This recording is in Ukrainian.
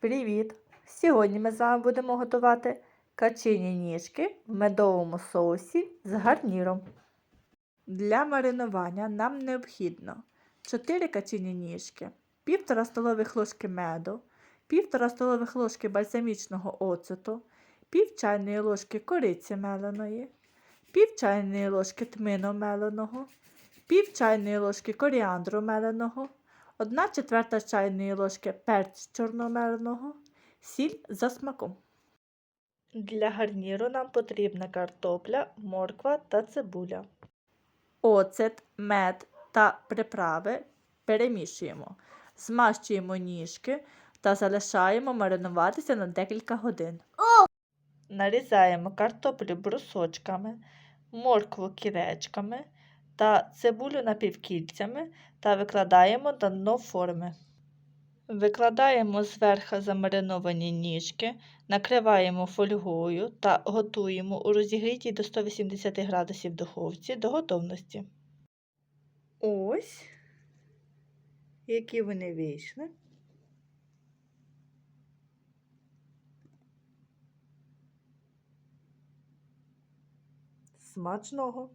Привіт! Сьогодні ми з вами будемо готувати качині ніжки в медовому соусі з гарніром. Для маринування нам необхідно 4 качині ніжки, 1,5 столових ложки меду, 1,5 столових ложки бальзамічного оцету, пів чайної ложки кориці меленої, пів чайної ложки тмину меленого, пів чайної ложки коріандру меленого, 1 четверта чайної ложки перцю чорномеленого, сіль за смаком. Для гарніру нам потрібна картопля, морква та цибуля. Оцет, мед та приправи перемішуємо. Змащуємо ніжки та залишаємо маринуватися на декілька годин. Нарізаємо картоплю брусочками, моркву кіречками та цибулю напівкільцями та викладаємо на дно форми. Викладаємо зверху замариновані ніжки, накриваємо фольгою та готуємо у розігрітій до 180 градусів духовці до готовності. Ось, які вони вийшли. Смачного!